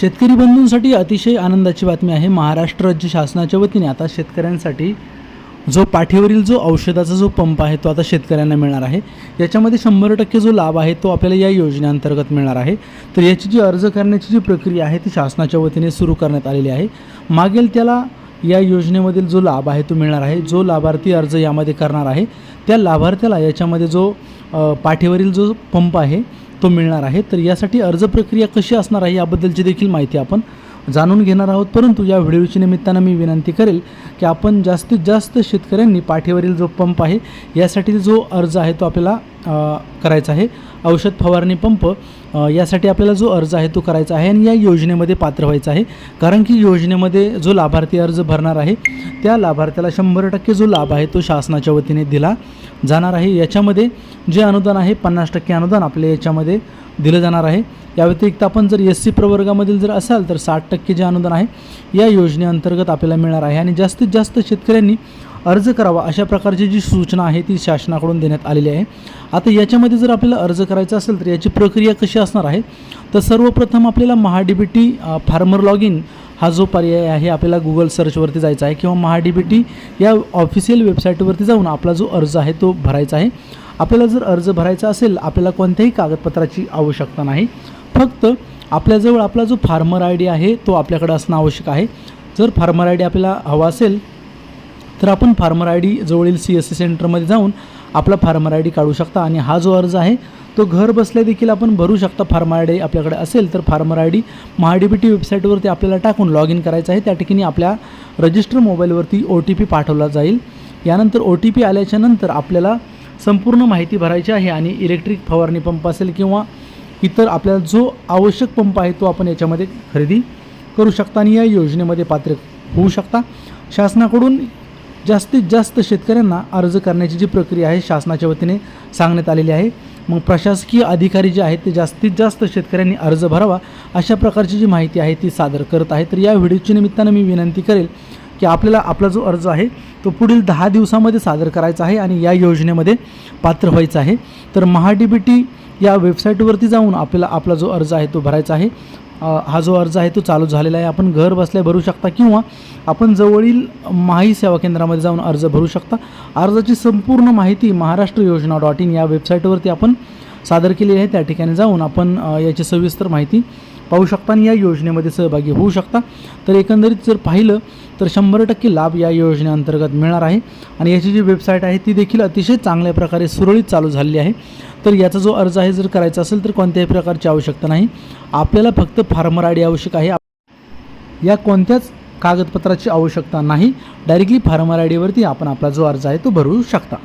शेतकरी बंधूंसाठी अतिशय आनंदाची बातमी आहे. महाराष्ट्र राज्य शासनाच्या वतीने आता शेतकऱ्यांसाठी जो पाठीवरील जो औषधाचा जो पंप आहे तो आता शेतकऱ्यांना मिळणार आहे. याच्यामध्ये शंभर टक्के जो लाभ आहे तो आपल्याला या योजनेअंतर्गत मिळणार आहे. तर याची जी अर्ज करण्याची जी प्रक्रिया आहे ती शासनाच्या वतीने सुरू करण्यात आलेली आहे. मागेल त्याला या योजनेमधील जो लाभ आहे तो मिळणार आहे. जो लाभार्थी अर्ज यामध्ये करणार आहे त्या लाभार्थ्याला याच्यामध्ये जो पाठीवरील जो पंप आहे तो मिळणार आहे. तर यासाठी अर्ज प्रक्रिया कशी असणार आहे याबद्दलची देखील माहिती आपण जाणून घेणार आहोत. परंतु या व्हिडिओच्या निमित्तानं मी विनंती करेल की आपण जास्तीत जास्त शेतकऱ्यांनी पाठीवरील जो पंप आहे यासाठी जो अर्ज आहे तो आपल्याला करायचा आहे. औषध फवारणी पंप यासाठी आपल्याला जो अर्ज आहे तो करायचा आहे आणि या योजनेमध्ये पात्र व्हायचं आहे. कारण की योजनेमध्ये जो लाभार्थी अर्ज भरणार आहे त्या लाभार्थ्याला शंभर टक्के जो लाभ आहे तो शासनाच्या वतीने दिला जाणार आहे. याच्यामध्ये जे अनुदान आहे पन्नास टक्के अनुदान आपल्या याच्यामध्ये दिलं जाणार आहे. या व्यतिरिक्त आपण जर एस सी प्रवर्गामधील जर असाल तर साठ टक्के जे अनुदान आहे या योजनेअंतर्गत आपल्याला मिळणार आहे. आणि जास्तीत जास्त शेतकऱ्यांनी अर्ज करावा अशा प्रकारची जी सूचना आहे ती शासनाकडून देण्यात आलेली आहे. आता याच्यामध्ये जर आपल्याला अर्ज करायचा असेल तर याची प्रक्रिया कशी असणार आहे? तर सर्वप्रथम आपल्याला MahaDBT B T farmer log in हा जो पर्याय आहे आपल्याला गुगल सर्चवरती जायचा आहे किंवा महाडीबीटी बी टी या ऑफिशियल वेबसाईटवरती जाऊन आपला जो अर्ज आहे तो भरायचा आहे. आपल्याला जर अर्ज भरायचा असेल आपल्याला कोणत्याही कागदपत्राची आवश्यकता नाही. फक्त आपल्याजवळ आपला जो फार्मर आय डी आहे तो आपल्याकडे असणं आवश्यक आहे. जर फार्मर आय डी आपल्याला हवा असेल तर आपण फार्मर आय डी जवळील सी एस सी सेंटरमध्ये जाऊन आपला फार्मर आय डी काढू शकता. आणि हा जो अर्ज आहे तो घर बसल्या देखील आपण भरू शकता. फार्मर आय डी आपल्याकडे असेल तर फार्मर आय डी महाडीबीटी वेबसाईटवरती आपल्याला टाकून लॉग इन करायचं आहे. त्या ठिकाणी आपल्या रजिस्टर मोबाईलवरती ओ टी पी पाठवला जाईल. यानंतर ओ टी पी आल्याच्यानंतर आपल्याला संपूर्ण माहिती भरायची आहे आणि इलेक्ट्रिक फवारणी पंप असेल किंवा इतर आपल्याला जो आवश्यक पंप आहे तो आपण याच्यामध्ये खरेदी करू शकता आणि या योजनेमध्ये पात्र होऊ शकता. शासनाकडून जास्तीत जास्त शेतकऱ्यांना अर्ज करण्याची जी प्रक्रिया आहे शासनाच्या वतीने सांगण्यात आलेली आहे. मग प्रशासकीय अधिकारी जे आहेत ते जास्तीत जास्त शेतकऱ्यांनी अर्ज भरावा अशा प्रकारची जी माहिती आहे ती सादर करत आहे तर या व्हिडिओच्या निमित्तानं मी विनंती करेल की आपल्याला आपला जो अर्ज आहे तो पुढील दहा दिवसामध्ये सादर करायचा आहे आणि या योजनेमध्ये पात्र व्हायचं आहे. तर महा डी बी टी या वेबसाईटवरती जाऊन आपल्याला आपला जो अर्ज आहे तो भरायचा आहे. हा जो अर्ज आहे तो चालू झालेला आहे. आपण घर बसल्या भरू शकता किंवा आपण जवळील माही सेवा केंद्रामध्ये जाऊन अर्ज भरू शकता. अर्जाची संपूर्ण माहिती महाराष्ट्र योजना डॉट इन या वेबसाईटवरती आपण सादर केलेली आहे. त्या ठिकाणी जाऊन आपण याची सविस्तर माहिती पाहू शकता आणि या योजनेमध्ये सहभागी होऊ शकता. तर एकंदरीत जर पाहिलं तर शंभर टक्के लाभ या योजनेअंतर्गत मिळणार आहे. आणि याची जी वेबसाईट आहे ती देखील अतिशय चांगल्या प्रकारे सुरळीत चालू झालेली आहे. तर याचा जो अर्ज आहे जर करायचा असेल तर कोणत्याही प्रकारची आवश्यकता नाही. आपल्याला फक्त फार्मर आय डी आवश्यक आहे. या कोणत्याच कागदपत्राची आवश्यकता नाही. डायरेक्टली फार्मर आय डीवरती आपण आपला जो अर्ज आहे तो भरू शकता.